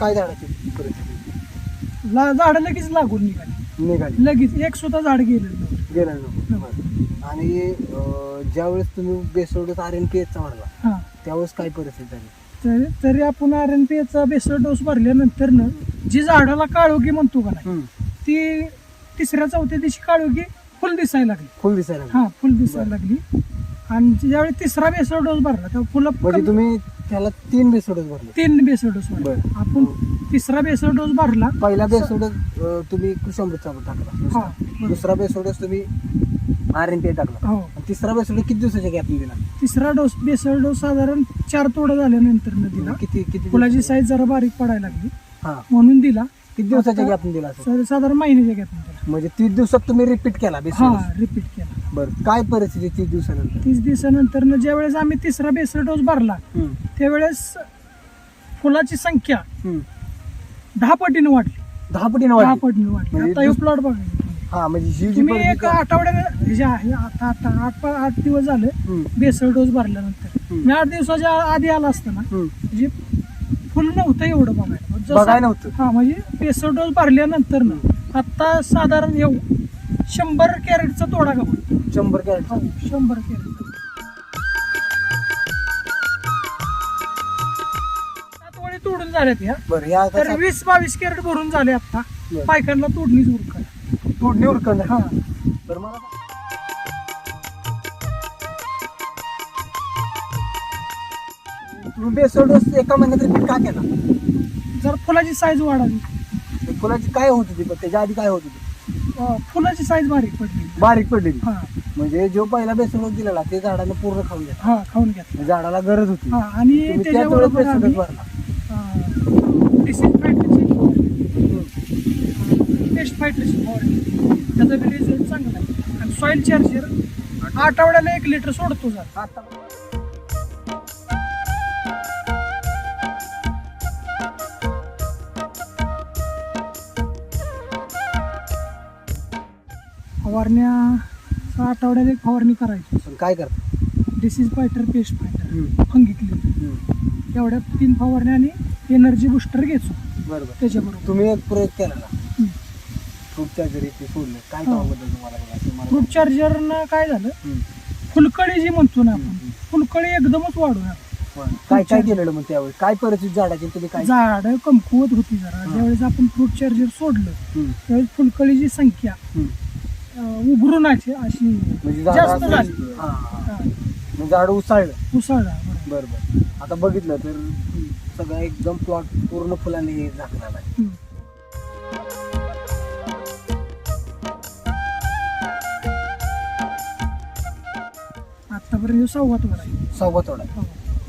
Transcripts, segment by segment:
काय झाडाची परिस्थिती? ला झाड लगेच लागून निघाली. निघाली. लगेच एक सुद्धा झाड नव्हतं. गेलं नव्हतं आणि अं, ज्यावेळेस तुम्ही बेसोडत आर एन पी एचचा मारला हा. त्यावेळेस काय परिस्थिती झाली? तरी तरी आपण आर एन पी चा बेसर डोस भरल्यानंतर न जी झाडाला काळोखी म्हणतो का नाही. ती तिसऱ्या चौथ्या दिवशी काळोखी फुल दिसायला लागली. फुल दिसायला लागलं. हा फुल दिसायला लागली. आणि ज्यावेळी तिसरा बेसर डोस भरला तेव्हा फुलं म्हणजे कमी- तुम्ही त्याला तीन बेसोडत भरले. तीन बेसर डोस भरला. बरं. आपण तिसरा बेसर डोस भरला. पहिला बेसोडत तुम्ही कृषामृतचा टाकला. हा दुसरा. बरं. दुसरा बेसोडस तुम्ही आर एन पी टाकला. हो. आणि तिसरा बेसोड किती दिवसाच्या गॅप दिला? तिसरा डोस बेसर डोस साधारण चार तोडं झाल्यानंतर न दिला. किती किती फुलाची दिवस- साईज जरा बारीक पडायला लागली. हा. म्हणून दिला. किती दिवसाच्या आता- गॅप दिला असेल? साधारण महिन्याच्या गॅप दिला. म्हणजे तीस दिवसात तुम्ही रिपीट केला हा बेसोडस? रिपीट केला. बरं काय परिस्थिती तीस दिवसानंतर तीस दिवसानंतर न ज्या वेळेस आम्ही तिसरा बेसर डोस भरला हम्म. त्यावेळेस फुलाची संख्या हम्म. दहा पटीने वाढली दहा पटीने दहा वाढली पटीने वाढली म्हणजे आता हे दुस- प्लॉट बघा. हा म्हणजे ही जी तुम्ही परिस्थिती एक आठवड्यात हे जे आहे आता आता आठ आठ दिवस झाले हम्म. बेसर डोस भरल्यानंतर हम्म. मी आठ दिवसाच्या आधी आला असताना हम्म. म्हणजे फुल नव्हतं एवढं बघायला जसं- बघायला नव्हतं. हा म्हणजे बेसर डोस भरल्यानंतर ना आता साधारण येऊ शंभर कॅरेटचा तोडा गहू शंभर कॅरेट. हो, शंभर वळी तोडून झाल्यात ह्या. बरं या तर वीस बावीस कॅरेट भरून झाले आता बरं. पायखांना तोडणीच उरका तोडणी उरकून हा. बरं मला तुम्ही बेसोडोस एका महिन्यात रिपीट का केला? जर फुलाची साईज वाढावी. ते फुलाची काय होत होती? पण त्याच्या आधी काय होत होती? अं, फुलाची साईज बारीक पडली. बारीक पडलेली. हा. म्हणजे जो पहिला बेसोडोस दिलेला ते झाडानं पूर्ण खाऊन घ्या हा खाऊन घ्या झाडाला गरज होती. हा आणि तुम्ही त्याच त्याच्याबरोबर वेळेस आम्ही भरला. डिसीज फायटरची पेस्ट फायटरची फवारणी त्याचा बी रिझल्ट चांगला आहे. आणि सॉईल चार्जर आठवड्याला एक लिटर सोडतो जर. आता फवारण्या आठवड्याला एक फवारणी करायची पण काय करता disease fighter pest fighter hmm. Fungi clear hmm. एवढ्या तीन फवारण्या आणि एनर्जी बुस्टर घ्यायचो बरोबर त्याच्याबरोबर तुम्ही एक प्रयोग केला ना हम्म. फ्रूटच्या जरी ते सोडलं काय हो. कामाबद्दल तुम्हाला? मला फ्रूट चार्जरनं काय झालं हम्म. फुलकळी जी म्हणतो ना आपण. फुलकळी एकदमच. बरं. काय काय केलेलं मग त्यावेळी काय परिस्थिती झाडाची तुम्ही काय झाड कमकुवत होती जरा हा. ज्यावेळेस आपण फ्रूट चार्जर सोडलं हम्म. त्यावेळेस फुलकळीची संख्या हम्म. अं, उभरूनाची अशी म्हणजे जास्त झाड झाली हा, हा. हा, म्हणजे झाड उसाळलं. उसळला. बरं बरं. आता बघितलं तर सगळं एकदम प्लॉट पूर्ण फुलांनी झाकलेला आहे. हम्म. आतापर्यंत सव्वा तोडा आहे. सव्वा तोडा हो.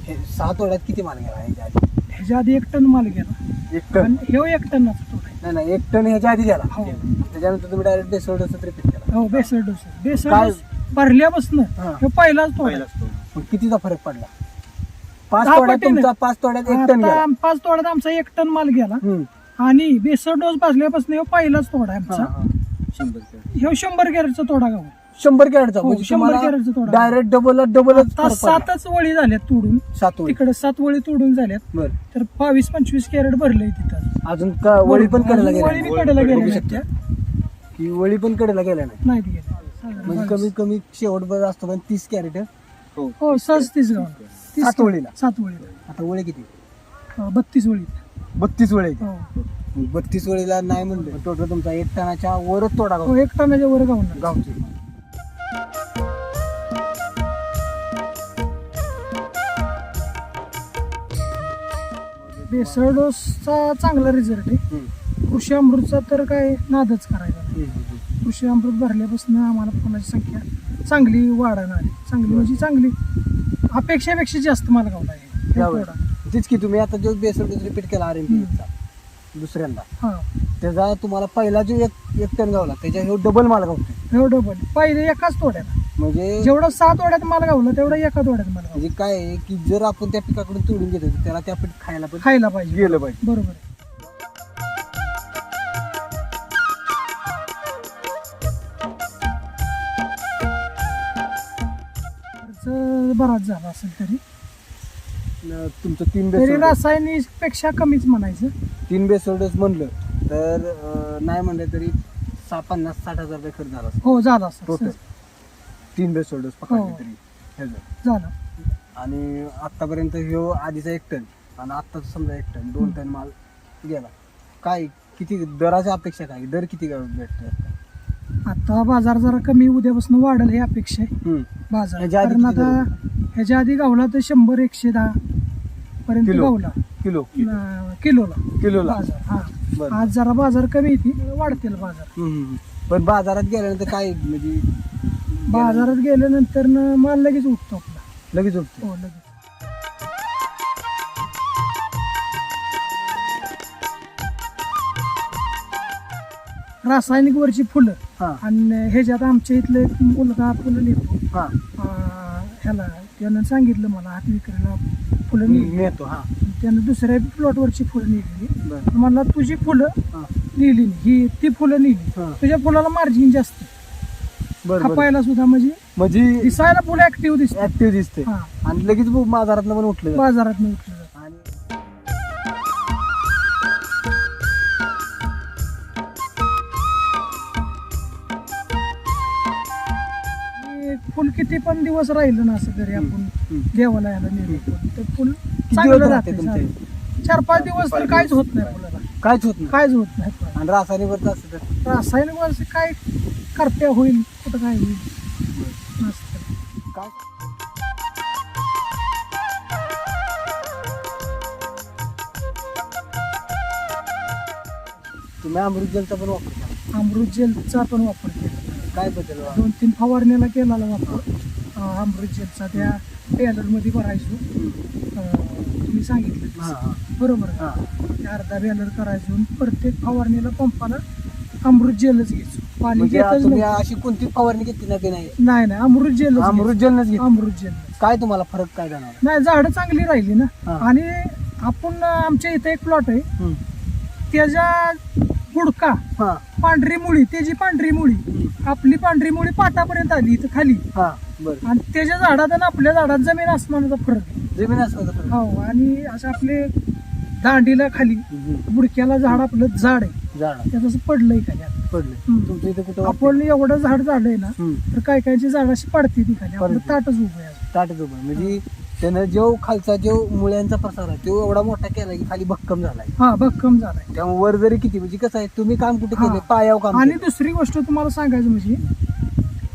हे सहा तोड्यात किती माल गेला ह्याच्या आधी? ह्याच्या आधी एक टन माल गेला. एक टन. ह्यो एक टनाचा तोडा आहे. नाही नाही एक टन ह्याच्या आधी गेला. हो. त्याच्यानंतर तुम्ही डायरेक्ट बेसोडच रिपीट केला हो डोस काय? डोस भरल्यापासून हा. पहिलाच तोडा. कितीचा फरक पडला? पाच दहा तोड्यात पटीने. तुमचा पाच तोड्यात एक टन आता गेला. पाच तोड्यात आमचा एक टन माल गेला. हम्म. आणि बेसर डोस भाजल्यापासून पहिलाच तोडा आहे हा, आमचा हा. शंभर कॅरेटचा. तोडा गाव शंभर कॅरेटचा. हो, म्हणजे शंभर कॅरेटचा तोडा. डायरेक्ट डबल डबलच आता सातच वळी झाल्यात तोडून. सात वळी. तिकडे सात वळी तोडून झाल्यात. बर. तर बावीस पंचवीस कॅरेट भरलंय तिथं. अजून का- वळी पण अजून वळी बी कडेला बघू शकता. त्या. की वळी पण कडेला गेल्या नाही नाही ती म्हणजे. कमीत कमी शेवट बघ असतो पण तीस कॅरेट हो? सहज तीस गाव सात वळीला. सात वळीला. आता वळी किती? हो, बत्तीस वळी. बत्तीस वळी. हो. बत्तीस वळीला नाही म्हणलं टोटल तुमचा एक टनाच्या वरच तोडा हो एक टनाच्या वर गावणार गावची. बेसळ डोसचा चांगला रिझल्ट आहे. हम्म. कृषी अमृतचा तर काय नादच करायचा. कृषी अमृत भरल्यापासून आम्हाला फुलाची संख्या चांगली वाढणार आहे चांगली म्हणजे चांगली. अपेक्षेपेक्षा जास्त मला गावला आहे. हे. तेच की तुम्ही आता जो बेसर रिपीट केला आर एम दुसऱ्यांदा. हा. त्याचा तुम्हाला पहिला जो एक एक टन गावला त्याच्या ह्यो डबल माल गावतो एवढं पण पहिले एकाच तोड्यात म्हणजे जेवढं सात तोड्यात माल गावलं तेवढं एका तोड्यात माल म्हणजे काय आहे की जर आपण त्या पिकाकडून तोडून घेतो तर त्याला त्या पीक खायला पण खायला पाहिजे. गेलं पाहिजे. बरोबर. बराच झाला असेल तरी. तुमचं तीन तरी रासायनिकपेक्षा कमीच म्हणायचं. तीन बेसोडच म्हणलं तर अं, नाही म्हणलं तरी सहा पन्नास साठ हजार रुपये खर्च झाला हो झाला तीन बेसोडच पकडले हो. तरी. ह्याचं झालं. आणि आतापर्यंत ह्यो आधीचा एक टन आणि आत्ताचा समजा एक टन दोन टन माल गेला. काय किती दराच्या अपेक्षा काय? दर किती भेटतो आता? बाजार जरा कमी उद्यापासून वाढेल ही अपेक्षा आहे. बाजार. आधी कारण किती आता ह्याच्या आधी गावला तर शंभर एकशे दहा पर्यंत किलो. गावला. किलो न- किलोला. किलोला. बाजार हा. आज जरा बाजार कमी येते वाढतील बाजार. हम्म, हम्म. पण बाजारात गेल्यानंतर काय म्हणजे बाजारात गेल्यानंतर न माल लगेच उठतो आपला. लगेच उठते. हो लगेच. रासायनिक वरची फुलं हा. आणि ह्याच्यात आमच्या इथलं एक मुलगा फुलं हा. अं, ह्याला त्यानं सांगितलं मला हात विक्रीला फुलं नेली नेतो हा. त्यानं दुसऱ्या प्लॉटवरची फुलं नेलेली बरं. मला तुझी फुलं हा. नेली नाही. ही ती फुलं नेली हा. तुझ्या फुलाला मार्जिन जास्त. बरं बरं. खपायला सुद्धा म्हणजे म्हणजे दिसायला फुलं ऍक्टिव्ह दिसत ऍक्टिव्ह दिसते हा. आणि लगेच बाजारात पण उठलं. बाजारात नाही उठलं. दिवस राहिलं ना असं घरी आपण. देवाला यायला नेलं तर फुल चांगलं राहते. चार पाच दिवस तर काहीच होत नाही फुलाला काहीच होत नाही. काहीच होत नाही. आणि रासायनिक असतं तर? रासायनिक वर्ष काय करप्या होईल? कुठं काय होईल? काय? तुम्ही अमृत जलचा पण वापरता अमृत जेलचा पण वापर केला. काय बदल? दोन तीन फवारणीला केलेला वापर. अं, अमृत जेलचा त्या टेलरमध्ये भरायचो तुम्ही सांगितलं तसं. बरोबर. हा. ते अर्धा बॅलर करायचो आणि प्रत्येक फवारणीला पंपाला अमृत जेलच घ्यायचो. पाणी म्हणजे घेतच तुम्ही नव्हतं. अशी कोणती फवारणी घेतली ना की नाही? नाही नाही. अमृत जेलच अमृत जलनच घेतली. अमृत जेल काय तुम्हाला फरक काय जाणार नाही झाडं चांगली राहिली ना. हा. आणि आपण आमच्या इथे एक प्लॉट आहे. त्याच्या गुडका हा पांढरी मुळी त्याची पांढरी मुळी आपली पांढरी मुळी पाटापर्यंत आली इथं खाली हा बरं आणि त्याच्या झाडात आणि आपल्या झाडात जमीन आसमानाचा फरक आहे जमीन असं फरक हो आणि असं आपले दांडीला खाली. बुडक्याला झाड आपलं झाड आहे झाड त्याचं असं पडलंय खाली आता. पडले हम्म. तुमच्या इथे कुठं वाटतं? आपण एवढं झाड झालंय ना हम्म. तर काय कायची झाड अशी पडते ती खाली आपलं पडते. ताटच उभं आहे. ताटच उभं म्हणजे त्यानं जो खालचा जो मुळ्यांचा प्रसार आहे तो एवढा मोठा केला की खाली भक्कम झालाय हा भक्कम झालाय त्यामुळे वर जरी किती म्हणजे कसं आहे तुम्ही काम कुठे. केले पायावर काम आणि केलं. दुसरी गोष्ट तुम्हाला सांगायचं म्हणजे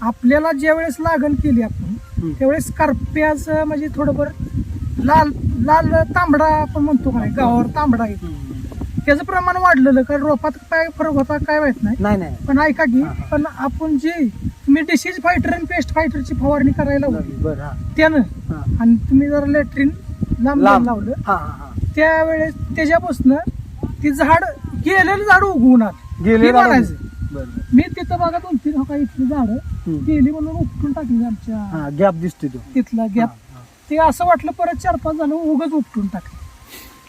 आपल्याला ज्या वेळेस लागण केली आपण हम्म. त्यावेळेस करप्याचं म्हणजे थोडंफार लाल लाल तांबडा आपण म्हणतो का नाही गावावर तांबडा हम्म. त्याचं प्रमाण वाढलेलं कारण रोपात काय फरक होता काय माहीत नाही नाही नाही पण ऐका की हा, हा. पण आपण जे तुम्ही डिसीज फायटर आणि पेस्ट फायटरची फवारणी करायला लावली बरं हा. त्यानं. हा. आणि तुम्ही जर लॅट्रिन लांब लांब. लावलं. हा हा हा. त्यावेळेस त्याच्यापासून ती झाड गेलेलं झाड उगवून आलं. गेले हे म्हणायचं बरं मी तिथं बघा दोन तीन हो का इथली झाडं हम्म. गेली म्हणून उपटून टाकली आमच्या हा गॅप दिसतोय तो. तिथला गॅप. ते असं वाटलं परत चार पाच झालं उगच उपटून टाकलं.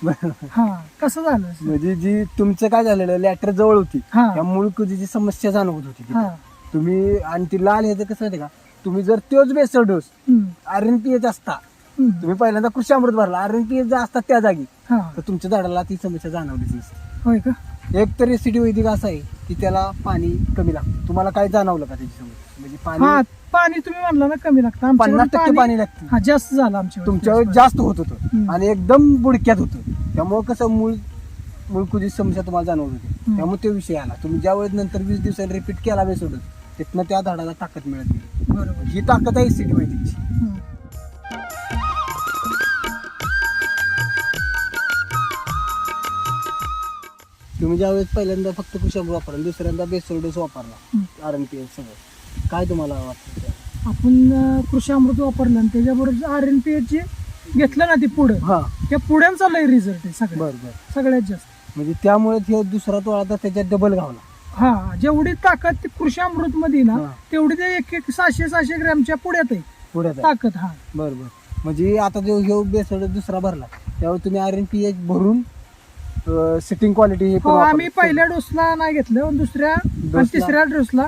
बरं. हा कसं झालं? म्हणजे जी तुमचं काय झालेलं लॅटर जवळ होती. हा. त्या मूळ कुजीची समस्या जाणवत होती तिथे. हा. तुम्ही आणि ती लाल ह्याचं कसं माहिती का? तुम्ही जर तोच basal dose R N P H असता तुम्ही पहिल्यांदा कृषी अमृत भरला आर एन पी एच जर असता त्या जागी हा. तर तुमच्या झाडाला ती समस्या जाणवलीच नसते होय का? एक तर एसिडी वैदिक असं आहे की त्याला पाणी कमी लागतं. तुम्हाला काय जाणवलं का त्याची समस्या म्हणजे हा पाणी पाणी तुम्ही म्हणला ना कमी लागतं. आमच्याकडे पन्नास टक्के पाणी लागतं. हा जास्त झालं आमच्या तुमच्यावर जास्त. होत होतं. हम्म. आणि एकदम बुडक्यात होतं. त्यामुळे कसं मूळ मुळकुजी समस्या तुम्हाला जाणवत होती. हम्म. त्यामुळे तो विषय आला. तुम्ही ज्या वेळेस नंतर वीस दिवसांनी रिपीट केला वेळ सोडून तिथनं त्या झाडाला ताकद मिळत गेली. बरोबर. ही ताकद आहे एसिडी वैदिकची हम्म. तुम्ही ज्यावेळेस पहिल्यांदा फक्त कृषी अमृत वापरला दुसऱ्यांदा बेसोल डोस वापरला. आर एन पी एच सगळं काय तुम्हाला वाटतं? आपण अं, कृषी अमृत वापरलं आणि त्याच्याबरोबर R N P H J घेतलं ना ते पुढं हा. त्या पुढ्यांचा लय रिझल्ट आहे सगळ्यात. बरं बरं. सगळ्यात जास्त. म्हणजे त्यामुळे ते दुसरा तोळा तर त्याच्यात डबल घावला. हा जेवढी ताकद ती कृषी अमृत मध्ये ना हा. तेवढी ते एक एक सहाशे सहाशे ग्रॅमच्या पुढ्यात आहे पुढे ताकद हा बरं बरं म्हणजे आता जो ह्यो बेसड दुसरा भरला त्यावेळी तुम्ही आर एन पी एच भरून सिटिंग क्वालिटी हे पण हो. आम्ही पहिल्या डोसला नाही घेतलं पण दुसऱ्या आणि डोसला- तिसऱ्या डोसला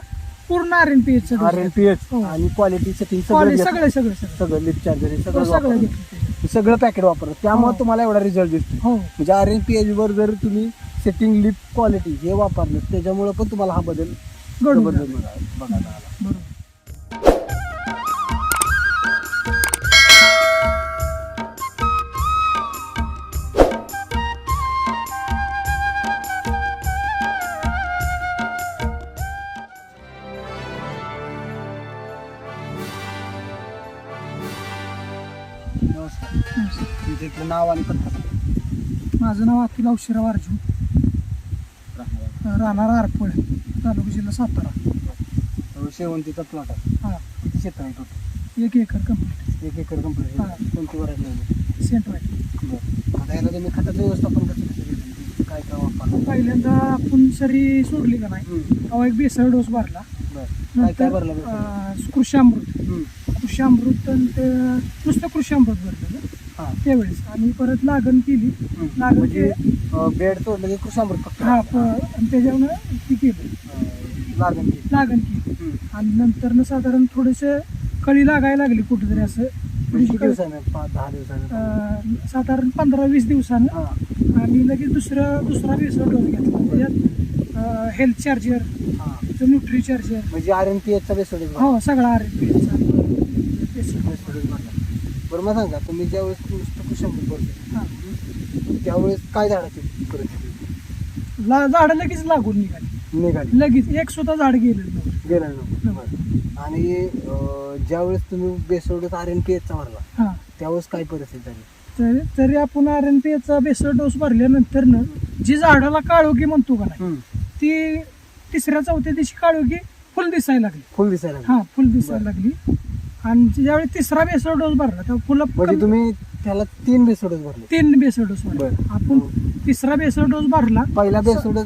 पूर्ण R N P H R N P H हो. आणि क्वालिटी सेटिंग सगळं सगळे घेतलं. सगळे सगळे सगळे सगळं लिप चार्जर हे हो, सगळं सगळं वापरलं. घेतलं त्याच्यात. हे सगळं पॅकेट वापरलं त्यामुळे हो. तुम्हाला एवढा रिझल्ट दिसतो हो म्हणजे आर एन पी एच वर जर तुम्ही सेटिंग लिप क्वालिटी हे वापरलं त्याच्यामुळे पण तुम्हाला हा बदल घडून जबरदस्त आलं. बघा- बघायला आला बरोबर नमस्कार तुमचं इथलं नाव आणि पत्ता सांगा. माझं नाव अखिल औशिराव अर्जुन राहणार आरपळ तालुका जिल्हा सातारा. शेवंतीचा प्लॉट आहे. हा. किती क्षेत्र आहे टोटल एक एकर कंप्लीट एक एकर कंप्लीट हा. कोणती व्हरायटी लावली सेंटर आहे. बरं. आता याला तुम्ही खताचं व्यवस्थापन कसं कसं केलं? म्हणजे काय काय वापरलं? पहिल्यांदा आपण सरी सोडली का नाही? हम्म. तेव्हा एक बेसळ डोस भरला. बरं. काय काय भरलं बरं? नंतर कृषामृत हम्म. कृषामृत आणि ते नुसतं कृषामृत भरलं. हा. त्यावेळेस आणि परत लागण केली. हम्म. लागण म्हणजे बेड तोडलं की कृषामृत फक्त? हा प- आणि त्याच्यावरनं ती केलं. लागण केली. लागण केली. हम्म. आणि नंतर साधारण थोडेसे कळी लागायला लागली कुठेतरी असं. किती दिवसानं? पाच दहा दिवसानं? अं, साधारण पंधरा वीस दिवसानं. हा. आणि लगेच दुसरं दुसरा बेसळ डोस घेतला. त्याच्यात हेल्थ चार्जर हा. न्यूट्री चार्जर म्हणजे आर एन पी एचचा बेसोड. हो सगळा आर एन बरं मग सांगा तुम्ही ज्यावेळेस कुशंबूत बोलले त्यावेळेस काय झाडाची परिस्थिती? झाडं लगेच लागून निघाली. निघाली. लगेच एक सुद्धा झाड गेलं नव्हतं. गेलं नव्हतं बरं. आणि अं, ज्यावेळेस तुम्ही बेसोडत आर एन पी एचचा भरला हा. त्यावेळेस काय परिस्थिती झाली? तर तरी आपण आर एन पी चा बेसळ डोस भरल्यानंतर न जी झाडाला काळोखी म्हणतो का नाही ती तिसऱ्या चौथ्या दिवशी काळोखी फुल दिसायला लागली. फुल दिसायला लागलं. हा फुल दिसायला लागली. आणि ज्यावेळी तिसरा बेसळ डोस भरला तेव्हा फुलं म्हणजे कमी- तुम्ही त्याला तीन बेसोडच भरले. तीन बेसळ डोस भरला. बरं. आपण तिसरा बेसळ डोस भरला. पहिला बेसोडच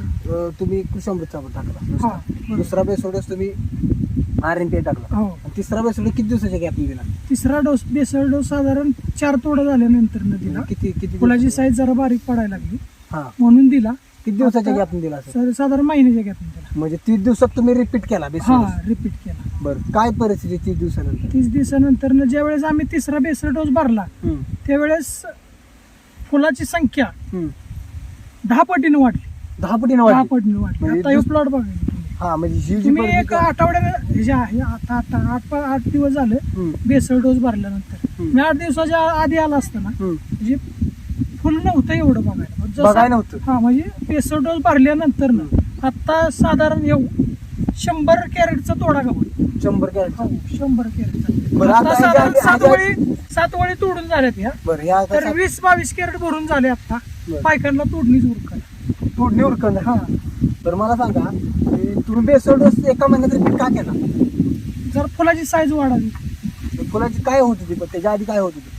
तुम्ही टाकला. हा नुसता. बरोबर. दुसरा बेसोडच तुम्ही आर एन पी टाकला. हो. आणि तिसरा बेसोड किती दिवसाच्या गॅप दिला तिसरा डोस बेसळ डोस साधारण चार तोडा झाल्यानंतर न दिला. किती किती फुलाची? साईज जरा बारीक पडायला लागली. हा. म्हणून दिला. किती दिवसाच्या आता- गॅप दिला असेल? साधारण महिन्याच्या गॅप दिला. म्हणजे तीस दिवसात तुम्ही रिपीट केला हा बेसोड रिपीट केला. बरं. काय परिस्थिती तीस दिवसानंतर? तीस दिवसानंतर न ज्या वेळेस आम्ही तिसरा बेसळ डोस भरला हम्म, त्यावेळेस फुलाची संख्या हम्म. दहा पटीने वाढली. दहा पटीने दहा वाढली पटीने वाढली. म्हणजे आता हे दुस- प्लॉट बघा तुम्ही. हा म्हणजे ही जी तुम्ही परिस्थिती एक आठवड्यात हे जे आहे आता आता आठ आठ दिवस झाले हम्म, बेसळ डोस भरल्यानंतर. हम्म. मी आठ दिवसाच्या आधी आला असताना हम्म. म्हणजे फुल नव्हतं एवढं बघायला. जसं- बघायला नव्हतं. हा म्हणजे बेसळ डोस भरल्यानंतर ना आता साधारण येऊ शंभर कॅरेटचा तोडा गहू शंभर कॅरेट. हो शंभर कॅरेटचा बरं, आता आता साधारण ह्याच्या- सात वळी सात वळी तोडून झाल्यात ह्या बरं ह्या तर कशा- वीस बावीस कॅरेट भरून झाले आता. बरं. पायकांना तोडणीच उरकल. तोडणी उरकून हा. तर मला सांगा की तुम्ही बेसोड एका महिन्यात रिपीट का केला? जर फुलाची साईज वाढावी. तर फुलाची काय होत होती? पण त्याच्या आधी काय होत होती?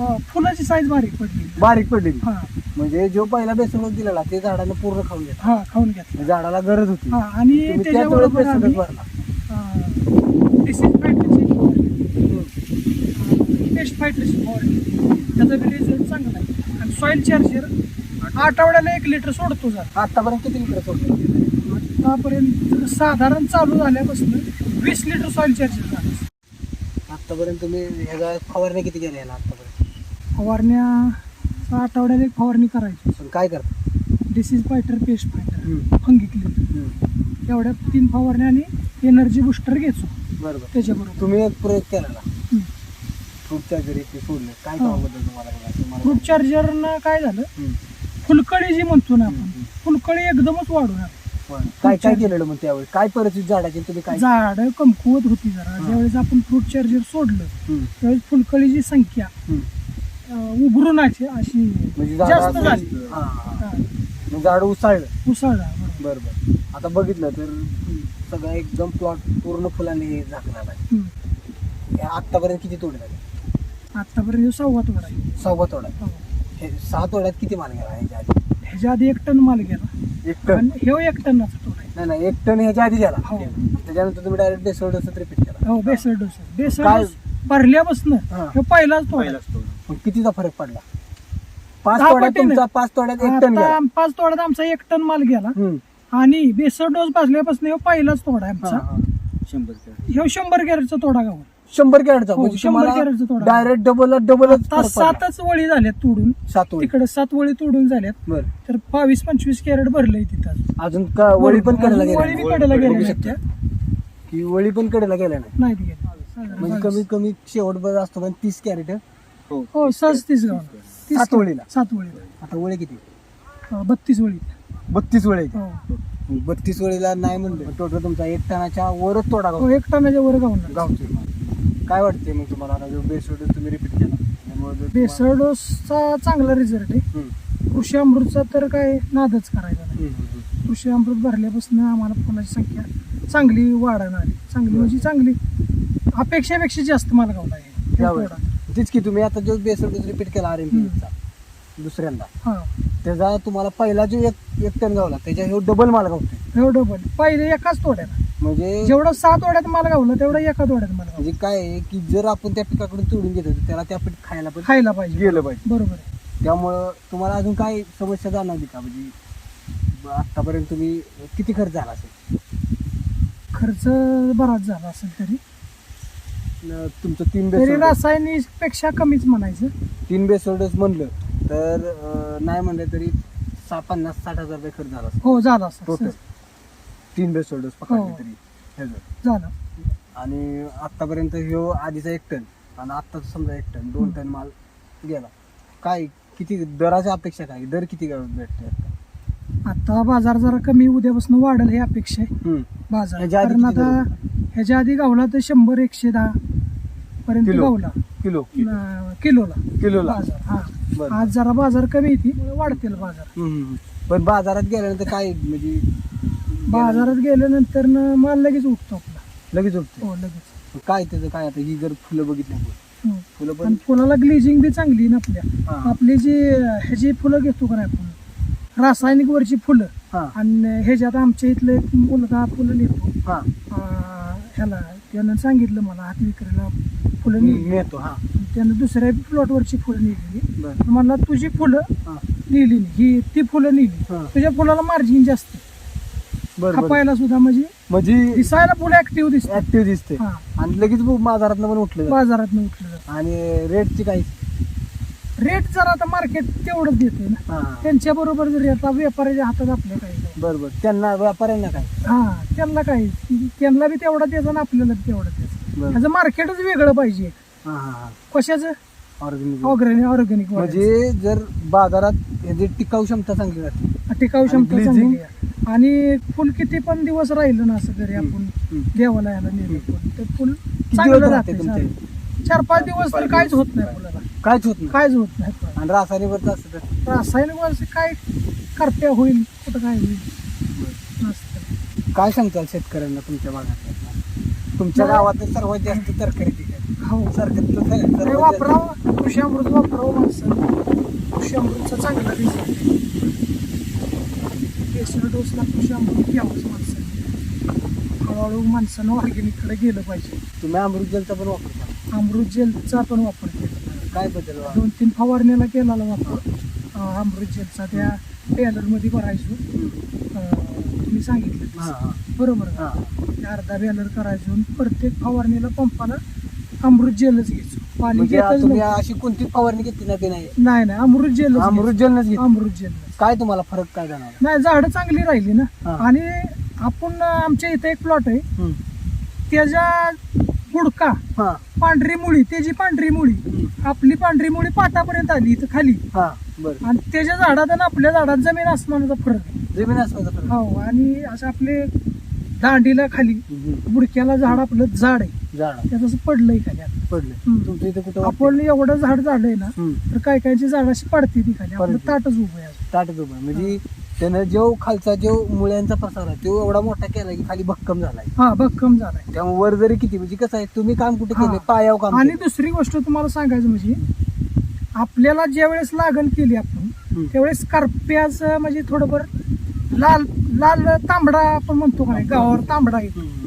अं, फुलाची साईज बारीक पडली. बारीक पडलेली हा. म्हणजे जो पहिला बेसोड दिलेला ते झाडानं पूर्ण खाऊन घेतला. हा खाऊन घेतला. झाडाला गरज होती. हा आणि तुम्ही त्याच त्याच्याबरोबर आम्ही भरला. डिसीज फायटरची. पेस्ट फायटरची फवारणी त्याचा बी रिझल्ट चांगला. आहे आणि सॉइल चार्जर आठवड्याला एक लिटर सोडतो जर आतापर्यंत किती लिटर सोडलं? आतापर्यंत साधारण चालू झाल्यापासून वीस लिटर सॉइल चार्जर झालं. आतापर्यंत तुम्ही ह्याचा फवारणी किती केल्या याला आतापर्यंत? फवारण्या आठवड्याला एक फवारणी करायची. पण काय करता? Disease fighter pest fighter. Fungi hmm. एवढ्या तीन फवारण्या आणि एनर्जी बुस्टर घ्यायचो बरोबर त्याच्याबरोबर तुम्ही एक प्रयोग केला ना हम्म. फ्रूटच्या घरी ते सोडले काय हा. त्याबद्दल तुम्हाला बोलायचं? मला- फ्रूट चार्जरनं काय झालं हम्म. फुलकळी जी म्हणतो ना आपण हम्म. फुलकळी एकदमच वाढून आली. बरं. काय काय केलेलं मग त्यावेळी काय परिस्थिती झाडाची तुम्ही काय झाड कमकुवत होती जरा हा. ज्यावेळेस आपण फ्रूट चार्जर सोडलं हम्म. त्यावेळेस फुलकळीची संख्या हम्म. अं, उभरूनाची अशी म्हणजे जास्त झाड झाली हा, हा. हा, म्हणजे झाड उसाळलं उसळला बरोबर. बरं बरं आता बघितलं तर सगळं एकदम प्लॉट पूर्ण फुलांनी झाकणार आहे. हे आतापर्यंत किती तोडे झाले आतापर्यंत सव्वा तोडा आहे. सव्वा तोडा हो. हे सहा तोड्यात किती माल गेला ह्याच्या आधी ह्याच्या आधी एक टन माल गेला एक टन आणि ह्यो एक टनाचा तोडा आहे नाही नाही एक टन ह्याच्या आधी गेला हो. त्याच्यानंतर तुम्ही डायरेक्ट बेसोडच रिपीट केला हो बेसळ डोस बेसळ काय? डोस भरल्यापासून हा. ह्यो पहिलाच तोडा मग कितीचा फरक पडला पाच दहा तोड्यात पटीने. तुमचा पाच तोड्यात एक टन गेला पाच तोड्यात आमचा एक टन माल गेला हम्म. आणि बेसळ डोस भाजल्यापासून ह्यो पहिलाच तोडा आहे आमचा. हा. ह्यो शंभर कॅरेटचा तोडा गावर शंभर कॅरेटचा? हो, म्हणजे शंभर कॅरेटचा तोडा. डायरेक्ट डबल डबलच आता सातच वळी झाल्यात तोडून. सात वळी. तिकडे सात वळी तोडून झाल्यात. बर. तर बावीस पंचवीस कॅरेट भरलंय तिथं अजून. का वळी पण कडेला वळी गेल्या कडेला बघू गेल्या शकता. की वळी पण कडेला गेल्या नाही? म्हणजे कमीत कमी शेवट बघ असतो पण तीस कॅरेट हो? सहज तीस गाव सात वळीला? सात वळी आता वळी किती? बत्तीस वळी. बत्तीस वळी हो. बत्तीस वळीला नाही म्हणलं. टोटल तुमचा एक टनाच्या वरच तोडा हो, एक टनाच्या वर गावणार गावतोय काय वाटते मग तुम्हाला? आता जो तुम्ही रिपीट केला. त्यामुळे बेसळ डोसचा चांगला रिझल्ट आहे. कृषी अमृतचा तर काय नादच करायचा नाही. कृषी अमृत भरल्यापासून आम्हाला फुलाची संख्या चांगली वाढणार आहे चांगली म्हणजे चांगली. अपेक्षापेक्षा जास्त मला गावला आहे. तेच की तुम्ही आता जो बेस रिपीट केला आर एम दुसऱ्यांदा. हा. त्याचा तुम्हाला पहिला जो एक एक टन गावला त्याच्या ह्यो डबल माल गावतोय. एवढं पण पहिले एकाच तोड्याला. म्हणजे जेवढं सात तोड्यात माल गावला तेवढं एका तोड्यात माल गावला. म्हणजे काय आहे की जर आपण त्या पिकाकडून तोडून घेतो तर त्याला त्या पीठ खायला पण खायला पाहिजे. गेलं पाहिजे. बरोबर. आहे त्यामुळं तुम्हाला अजून काय समस्या जाणवली का? म्हणजे आतापर्यंत तुम्ही किती खर्च झाला असेल? खर्च बराच झाला असेल तरी. न- तुमचं तीन तरी बेस रासायनिकपेक्षा कमीच म्हणायचं. तीन बेस म्हणलं तर नाही म्हणलं तरी सहा पन्नास साठ हजार रुपये खर्च झाला हो झाला असेल टोटल. तीन बेस पकडले हो. तरी. ह्याचं. झालं. आणि आतापर्यंत ह्यो आधीचा एक टन आणि आत्ताचा समजा एक टन दोन टन माल गेला. काय किती दराच्या अपेक्षा काय? दर किती भेटते आता? आता बाजार जरा कमी उद्यापासून वाढेल ही अपेक्षा आहे. हम्म. बाजार. ह्याच्या आधी कारण किती आता ह्याच्या आधी गावला तर शंभर एकशे दहा पर्यंत किलो. गावला. किलो किलोला. किलोला. बाजार हा. बरं. आज जरा बाजार कमी येते वाढतील बाजार. हम्म. पण बाजारात गेल्यानंतर काय म्हणजे बाजारात गेल्यानंतर न माल लगेच उठतो आपला. लगेच उठते. हो लगेच. काय त्याचं काय आता ही जर फुलं बघितली आपण, हम्म. फुलं आणि पण फुलाला ग्लेजिंग बी चांगली आहे ना आपल्या. हा. आपली जी ह्याची फुलं घेतो का नाही आपण रासायनिक वरची फुलं हा. आणि ह्याच्यात आमच्या इथलं एक मुलगा फुलं नेतो. हा. अं, ह्याला त्यानं सांगितलं मला हात विक्रीला फुलं नेतो हा. त्यानं दुसऱ्या प्लॉटवरची फुलं नेलेली. बर. मला तुझी फुलं हा. नेली नाही. ही ती फुलं नेली. हा. तुझ्या फुलाला मार्जिन जास्त. बर बर. खपायला सुद्धा म्हणजे म्हणजे दिसायला फुलं ऍक्टिव्ह दिसते ऍक्टिव्ह दिसते. हा. आणि लगेच बाजारात पण उठलं जातं. बाजारात उठलं जातं. आणि रेटची काही रेट जरा आता मार्केट तेवढंच देते ना. हा. त्यांच्या बरोबर जरी आता व्यापाऱ्याच्या हातात आपल्या काही नाही. बर बर. त्यांना व्यापाऱ्यांना काय? हा त्यांना काही त्यांना बी तेवढा द्यायचा आणि आपल्याला बी तेवढा द्यायचा बर. मार्केटच वेगळं पाहिजे. कशाचं? ऑर्गॅनिक ऑर्गॅनिक ऑर्गॅनिक म्हणजे जर बाजारात याची टिकाऊ क्षमता चांगली राहते टिकाऊ क्षमता आणि चांगली glazing? आहे. आणि फुल किती पण दिवस राहिलं ना असं घरी आपण हम्म. देवाला याला नेलं फुल तर फुल किती चांगलं दिवस राहते राहते तुमच्या चांगलं. चार पाच दिवस तर काहीच होत नाही फुलाला काहीच होत नाही. काहीच होत नाही. फुलाला. आणि रासायनिकवरचं असतं तर? रासायनिक वर्ष काय करप्या होईल? कुठं काय होईल? काय सांगताल शेतकऱ्यांना तुमच्या भागात? तुमच्या. गावात सर्वात जास्त तरकारी हो जास्त- वापरावं. कृषी अमृत वापरावं माणसं कृषी अमृतचा चांगला रिझल्ट बेसर डोसला कृषी अमृत घ्यावंच माणसाने हळूहळू माणसानं ऑर्गॅनिककडे गेलं पाहिजे. तुम्ही अमृत जलचा पण वापरता अमृत जेलचा पण वापर केला. काय बदल? दोन तीन फवारण्याला केलेला वापर. अमृत जेलचा त्या बॅलरमध्ये भरायचो तुम्ही सांगितलं बरोबर. अर्धा बॅलर करायचो. प्रत्येक फवारणीला पंपाला अमृत जेलच घ्यायचो. पाणी म्हणजे घेतच तुम्ही नव्हतं. अशी कोणती फवारणी घेतली नाही ते नाही? नाही नाही अमृत जेलच अमृत जलनच घेतली. अमृत जेलच काय तुम्हाला फरक काय जाणार नाही झाडं चांगली राहिली ना. हा. आणि आपण आमच्या इथे एक प्लॉट आहे. त्याच्या बुडका हा. पांढरी मुळी त्याची पांढरी मुळी. आपली पांढरी मुळी पाटापर्यंत आली इथं खाली. हा बर. आणि त्याच्या झाडात आणि आपल्या झाडात जमीन आसमानाचा फरक आहे. जमीन असवायचा फरक हो आणि असं आपले दांडीला खाली. बुडक्याला झाड आपलं झाड आहे झाड त्याचं असं पडलंय खाली आता. पडले हम्म. तुमच्या इथे कुठं आपण एवढं झाड झाडलंय ना हम्म. तर काय कायची झाड अशी पडते ती खाली आपलं पडते. ताटच उभं आहे. ताटच उभं आहे. म्हणजे त्यानं जो खालचा जो मुळ्यांचा प्रसार आहे तो एवढा मोठा केला की खाली भक्कम झालाय हा भक्कम झालाय त्यामुळे वर जरी किती म्हणजे कसं आहे तुम्ही काम कुठे हा. केले पायावर काम आणि केलं. दुसरी गोष्ट तुम्हाला सांगायचं म्हणजे आपल्याला ज्या वेळेस लागण केली आपण हम्म. त्यावेळेस करप्याचं म्हणजे थोडंफार लाल लाल तांबडा आपण म्हणतो का नाही गावावर तांबडा हम्म.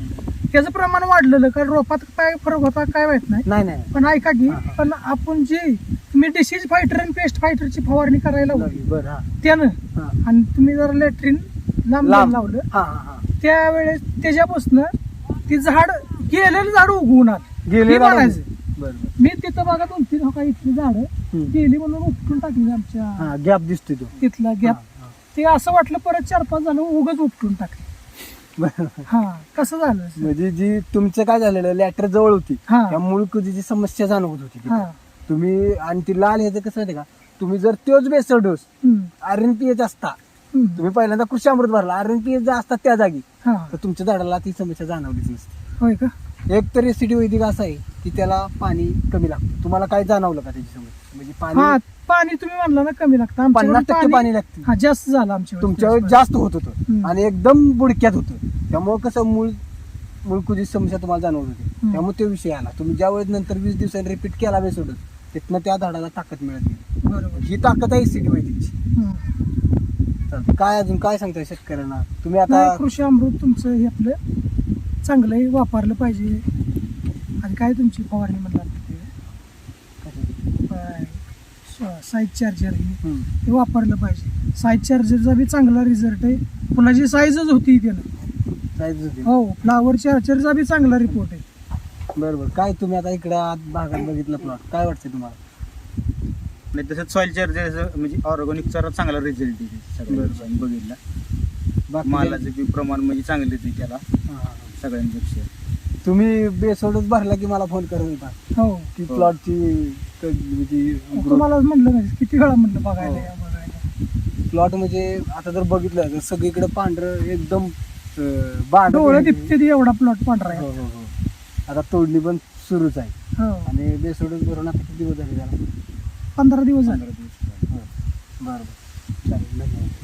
त्याचं प्रमाण वाढलेलं कारण रोपात काय फरक होता काय माहीत नाही. नाही नाही. पण ऐका की. पण आपण जे तुम्ही डिसीज फायटर आणि पेस्ट फायटरची फवारणी करायला लावली बरं हा. त्यानं. आणि तुम्ही जर लॅट्रिन लांब लांब. लावलं. हा हा हा. त्यावेळेस त्याच्यापासून ती झाड गेलेलं झाड उगवून आलं. गेले हे. बरं मी तिथं बघा दोन तीन हो का इथली झाडं हम्म. गेली म्हणून उपटून टाकली आमच्या हा गॅप दिसतोय तो. तिथला गॅप ते असं वाटलं परत चार पाच झालं उगच उपटून टाकले. हा कसं झालं? म्हणजे जी तुमचं काय झालेलं लॅटर जवळ होती हा. त्या मूळ कुजीची समस्या जाणवत होती तिथे. हा. तुम्ही आणि ती लाल ह्याचं कसं माहिती का? तुम्ही जर तोच बेसर डोस हम्म, आर एन पी एच असता हम्म. तुम्ही पहिल्यांदा कृषी अमृत भरला आर एन पी एच असतात त्या जागी हा. तर तुमच्या झाडाला ती समस्या जाणवलीच नसते. होय का? एक तर एसिडी वैदिक असं आहे की त्याला पाणी कमी लागतं. तुम्हाला काय जाणवलं का त्याची समस्या? म्हणजे हा पाणी पाणी तुम्ही म्हणला ना कमी लागतं. आमच्याकडे पन्नास टक्के पाणी लागतं. हा जास्त झालं आमच्या तुमच्यावर जास्त. होत होतं. हम्म. आणि एकदम बुडक्यात होतं. त्यामुळे कसं मूळ मूळकुजी समस्या तुम्हाला जाणवत होती. हम्म. त्यामुळे तो विषय आला. तुम्ही ज्या वेळेस नंतर वीस दिवसांनी रिपीट केला बेसोडून तिथनं त्या झाडाला ताकद मिळत गेली. बरोबर. ही ताकद आहे सिटी वैदिकची. हम्म. चालतंय. काय अजून काय सांगताय शेतकऱ्यांना? तुम्ही आता नाही, कृषी अमृत तुमचं हे आपलं चांगलं आहे वापरलं पाहिजे. आणि काय तुमची फवारणी म्हणला साईज चार्जर हे हम्म. ते वापरलं पाहिजे. साईज चार्जरचा बी चांगला रिझल्ट आहे. फुलाची साईजच होती त्यानं. साईज होती. हो फ्लावर चार्जरचा बी चांगला रिपोर्ट आहे. बरोबर. काय तुम्ही आता इकडे आत भागात बघितलं प्लॉट काय वाटतं तुम्हाला? नाही तसंच सॉइल चार्जर म्हणजे ऑर्गॅनिकचा चांगला रिझल्ट आहे. सगळ्यांचा आम्ही बघितला. बाकी मालाचं बी प्रमाण म्हणजे चांगलं आहे त्याला. हा, हा, हा. सगळ्यांपेक्षा. तुम्ही बेसोडच भरला की मला फोन करत होता. हो. की हो. प्लॉटची म्हणजे तुम्हाला म्हणलं नाही किती वेळा म्हणलं बघायला हो. या बघायला? प्लॉट म्हणजे आता जर बघितलं तर सगळीकडे पांढरं एकदम अं, बांध डोळे दिपते एवढा प्लॉट पांढरा आहे. हो, हो, हो. आता तोडणी पण सुरूच आहे. हो. आणि बेसोडच भरून आता किती दिवस झाले त्याला? पंधरा दिवस झाले. हो. बरं बरं. चालेल धन्यवाद.